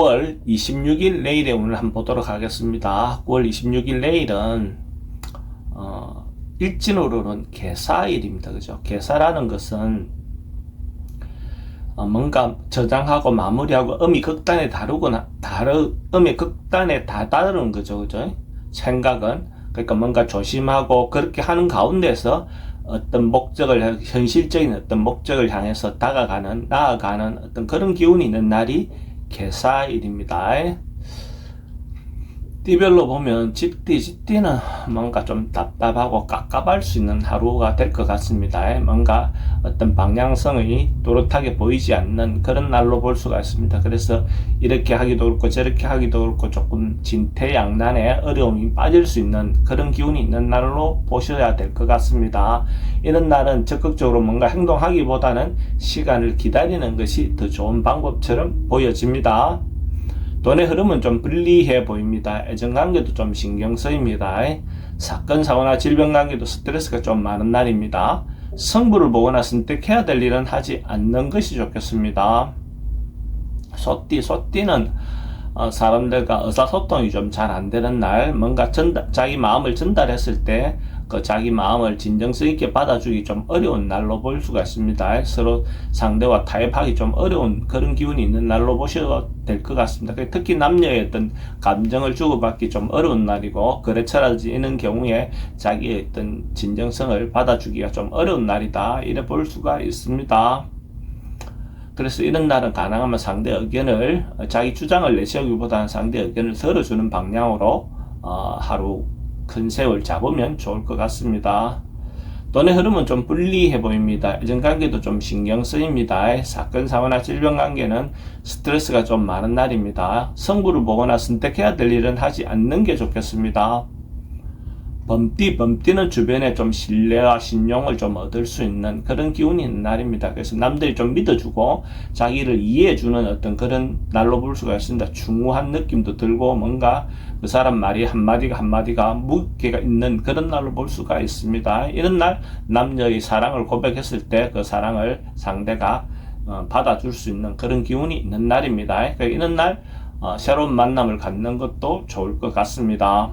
9월 26일 내일의 운을 한번 보도록 하겠습니다. 9월 26일 내일은 어, 일진으로는 개사일입니다. 그죠? 개사라는 것은 어, 뭔가 저장하고 마무리하고 음이 극단에 다르거나 다르 음이 극단에 다다른 거죠. 그죠? 생각은 그러니까 뭔가 조심하고 그렇게 하는 가운데서 어떤 목적을 현실적인 어떤 목적을 향해서 다가가는 나아가는 어떤 그런 기운이 있는 날이 개사일입니다. 띠별로 보면 집띠, 집띠는 뭔가 좀 답답하고 깝깝할 수 있는 하루가 될 것 같습니다. 뭔가 어떤 방향성이 또렷하게 보이지 않는 그런 날로 볼 수가 있습니다. 그래서 이렇게 하기도 그렇고 저렇게 하기도 그렇고 조금 진퇴양난에 어려움이 빠질 수 있는 그런 기운이 있는 날로 보셔야 될 것 같습니다. 이런 날은 적극적으로 뭔가 행동하기보다는 시간을 기다리는 것이 더 좋은 방법처럼 보여집니다. 돈의 흐름은 좀 불리해 보입니다. 애정관계도 좀 신경 쓰입니다. 사건, 사고나 질병관계도 스트레스가 좀 많은 날입니다. 성부를 보거나 선택해야 될 일은 하지 않는 것이 좋겠습니다. 소띠, 소띠는 어, 사람들과 의사소통이 좀 잘 안 되는 날, 뭔가 전달, 자기 마음을 전달했을 때 그 자기 마음을 진정성 있게 받아주기 좀 어려운 날로 볼 수가 있습니다. 서로 상대와 타협하기 좀 어려운 그런 기운이 있는 날로 보셔도 될 것 같습니다. 특히 남녀의 어떤 감정을 주고받기 좀 어려운 날이고 거래처라든지 이런 경우에 자기의 어떤 진정성을 받아주기가 좀 어려운 날이다. 이래 볼 수가 있습니다. 그래서 이런 날은 가능하면 상대 의견을 자기 주장을 내세우기보다는 상대 의견을 들어주는 방향으로 어, 하루 큰 세월 잡으면 좋을 것 같습니다. 돈의 흐름은 좀 불리해 보입니다. 애정관계도 좀 신경 쓰입니다. 사건, 사고나 질병 관계는 스트레스가 좀 많은 날입니다. 성부를 보거나 선택해야 될 일은 하지 않는 게 좋겠습니다. 범띠, 범띠는 주변에 좀 신뢰와 신용을 좀 얻을 수 있는 그런 기운이 있는 날입니다. 그래서 남들이 좀 믿어주고 자기를 이해해주는 어떤 그런 날로 볼 수가 있습니다. 중후한 느낌도 들고 뭔가 그 사람 말이 한마디가 한마디가 무게가 있는 그런 날로 볼 수가 있습니다. 이런 날 남녀의 사랑을 고백했을 때 그 사랑을 상대가 어, 받아줄 수 있는 그런 기운이 있는 날입니다. 그러니까 이런 날 어, 새로운 만남을 갖는 것도 좋을 것 같습니다.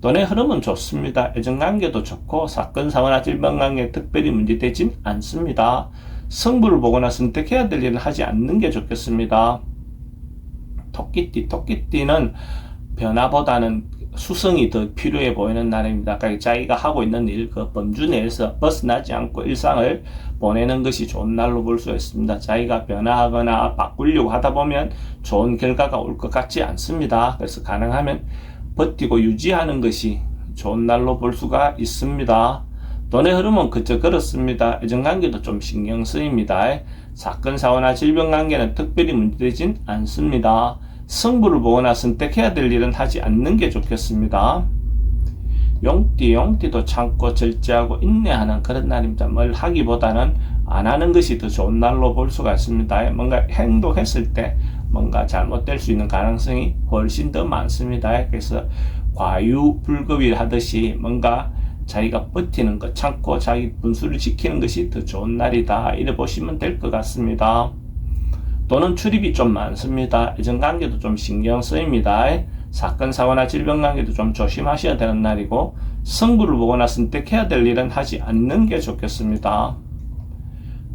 돈의 흐름은 좋습니다. 애정관계도 좋고 사건, 사고나 질병관계 특별히 문제되진 않습니다. 성부를 보거나 선택해야 될 일은 하지 않는 게 좋겠습니다. 토끼띠, 토끼띠는 변화보다는 수성이 더 필요해 보이는 날입니다. 그러니까 자기가 하고 있는 일, 그 범주 내에서 벗어나지 않고 일상을 보내는 것이 좋은 날로 볼 수 있습니다. 자기가 변화하거나 바꾸려고 하다 보면 좋은 결과가 올 것 같지 않습니다. 그래서 가능하면 버티고 유지하는 것이 좋은 날로 볼 수가 있습니다. 돈의 흐름은 그저 그렇습니다. 애정관계도 좀 신경 쓰입니다. 사건, 사고나 질병관계는 특별히 문제되진 않습니다. 성부를 보거나 선택해야 될 일은 하지 않는 게 좋겠습니다. 용띠, 용띠도 참고 절제하고 인내하는 그런 날입니다. 뭘 하기보다는 안 하는 것이 더 좋은 날로 볼 수가 있습니다. 뭔가 행동했을 때 뭔가 잘못될 수 있는 가능성이 훨씬 더 많습니다. 그래서 과유불급이 하듯이 뭔가 자기가 버티는 것, 참고 자기 분수를 지키는 것이 더 좋은 날이다. 이래 보시면 될 것 같습니다. 또는 출입이 좀 많습니다. 애정관계도 좀 신경 쓰입니다. 사건, 사고나 질병 관계도 좀 조심하셔야 되는 날이고 성부를 보거나 선택해야 될 일은 하지 않는 게 좋겠습니다.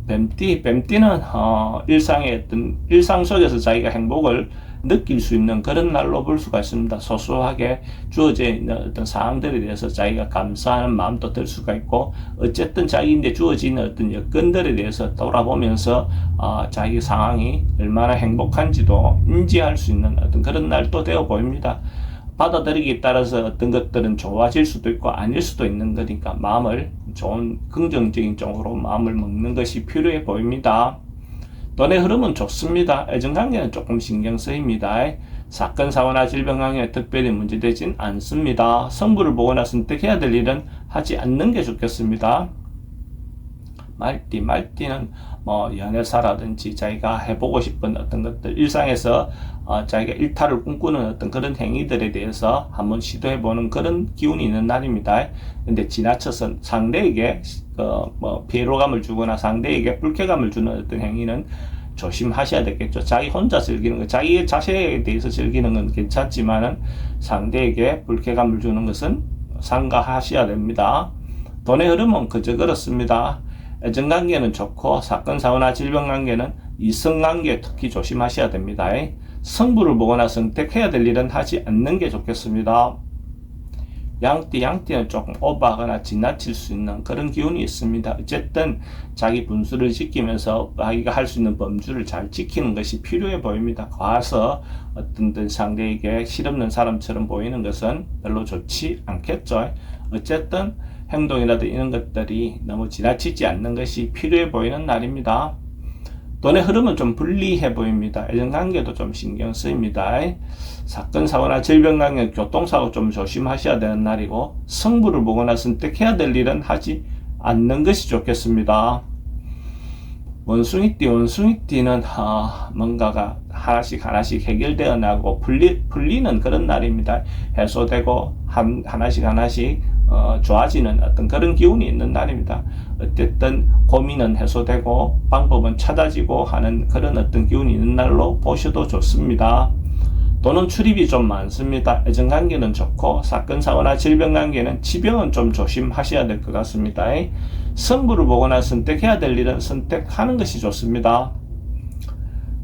뱀띠, 뱀띠는 어, 일상의 어떤 일상 속에서 자기가 행복을 느낄 수 있는 그런 날로 볼 수가 있습니다. 소소하게 주어져 있는 어떤 상황들에 대해서 자기가 감사하는 마음도 들 수가 있고 어쨌든 자기인데 주어지는 어떤 여건들에 대해서 돌아보면서 어, 자기 상황이 얼마나 행복한지도 인지할 수 있는 어떤 그런 날도 되어 보입니다. 받아들이기에 따라서 어떤 것들은 좋아질 수도 있고 아닐 수도 있는 거니까 마음을 좋은 긍정적인 쪽으로 마음을 먹는 것이 필요해 보입니다. 돈의 흐름은 좋습니다. 애정관계는 조금 신경 쓰입니다. 사건, 사고나 질병관계 특별히 문제되진 않습니다. 성부를 보거나 선택해야 될 일은 하지 않는 게 좋겠습니다. 말띠, 말띠는 뭐 연애사라든지 자기가 해보고 싶은 어떤 것들 일상에서 어, 자기가 일탈을 꿈꾸는 어떤 그런 행위들에 대해서 한번 시도해보는 그런 기운이 있는 날입니다. 근데 지나쳐서 상대에게 어, 뭐 피로감을 주거나 상대에게 불쾌감을 주는 어떤 행위는 조심하셔야 되겠죠. 자기 혼자 즐기는 거, 자기의 자세에 대해서 즐기는 건 괜찮지만은 상대에게 불쾌감을 주는 것은 삼가하셔야 됩니다. 돈의 흐름은 그저 그렇습니다. 애정관계는 좋고 사건 사고나 질병 관계는 이성관계 특히 조심하셔야 됩니다. 성부를 보거나 선택해야 될 일은 하지 않는 게 좋겠습니다. 양띠, 양띠는 조금 오버하거나 지나칠 수 있는 그런 기운이 있습니다. 어쨌든 자기 분수를 지키면서 자기가 할 수 있는 범주를 잘 지키는 것이 필요해 보입니다. 과서 어떤 상대에게 실없는 사람처럼 보이는 것은 별로 좋지 않겠죠. 어쨌든 행동이라도 이런 것들이 너무 지나치지 않는 것이 필요해 보이는 날입니다. 돈의 흐름은 좀 불리해 보입니다. 애정관계도 좀 신경 쓰입니다. 사건, 사고나 질병 관계, 교통사고 좀 조심하셔야 되는 날이고 성부를 보거나 선택해야 될 일은 하지 않는 것이 좋겠습니다. 원숭이띠, 원숭이띠는 어, 뭔가가 하나씩 하나씩 해결되어 나고 풀리, 풀리는 그런 날입니다. 해소되고 한, 하나씩 하나씩 어, 좋아지는 어떤 그런 기운이 있는 날입니다. 어쨌든 고민은 해소되고 방법은 찾아지고 하는 그런 어떤 기운이 있는 날로 보셔도 좋습니다. 돈은 출입이 좀 많습니다. 애정관계는 좋고 사건 사고나 질병 관계는 지병은 좀 조심하셔야 될 것 같습니다. 성부를 보거나 선택해야 될 일은 선택하는 것이 좋습니다.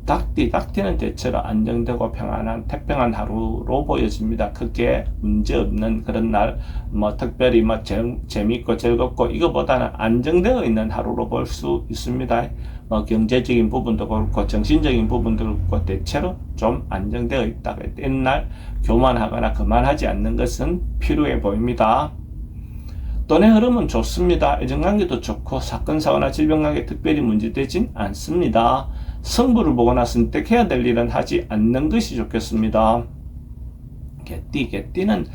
닭띠, 닭띠는 대체로 안정되고 평안한 태평한 하루로 보여집니다. 크게 문제 없는 그런 날, 뭐 특별히 뭐 재, 재밌고 즐겁고 이거보다는 안정되어 있는 하루로 볼 수 있습니다. 뭐 경제적인 부분도 그렇고 정신적인 부분도 그렇고 대체로 좀 안정되어 있다. 옛날 교만하거나 그만하지 않는 것은 필요해 보입니다. 돈의 흐름은 좋습니다. 애정관계도 좋고 사건 사고나 질병관계 특별히 문제되진 않습니다. 성부를 보거나 선택해야 될 일은 하지 않는 것이 좋겠습니다. 개띠, 개띠는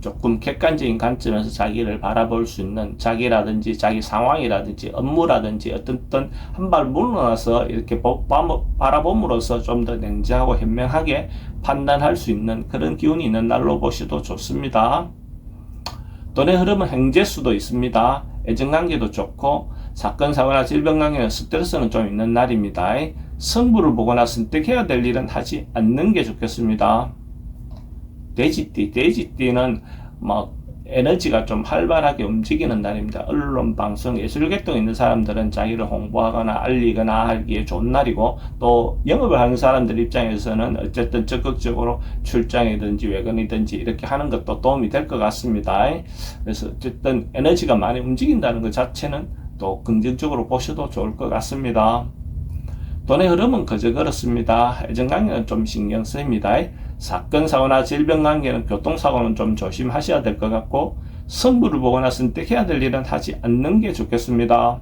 조금 객관적인 관점에서 자기를 바라볼 수 있는 자기라든지 자기 상황이라든지 업무라든지 어떤 한발 물러나서 이렇게 바라봄으로써 좀 더 냉정하고 현명하게 판단할 수 있는 그런 기운이 있는 날로 보셔도 좋습니다. 돈의 흐름은 행재수도 있습니다. 애정관계도 좋고 사건 사고나 질병 관계는 스트레스는 좀 있는 날입니다. 성부를 보거나 선택해야 될 일은 하지 않는 게 좋겠습니다. 돼지띠, 돼지띠는 뭐 에너지가 좀 활발하게 움직이는 날입니다. 언론, 방송, 예술계통 있는 사람들은 자기를 홍보하거나 알리거나 하기에 좋은 날이고 또 영업을 하는 사람들 입장에서는 어쨌든 적극적으로 출장이든지 외근이든지 이렇게 하는 것도 도움이 될 것 같습니다. 그래서 어쨌든 에너지가 많이 움직인다는 것 자체는 또 긍정적으로 보셔도 좋을 것 같습니다. 돈의 흐름은 그저 그렇습니다. 애정관계는 좀 신경 쓰입니다. 사건, 사고나 질병 관계는 교통사고는 좀 조심하셔야 될 것 같고 성부를 보거나 선택해야 될 일은 하지 않는 게 좋겠습니다.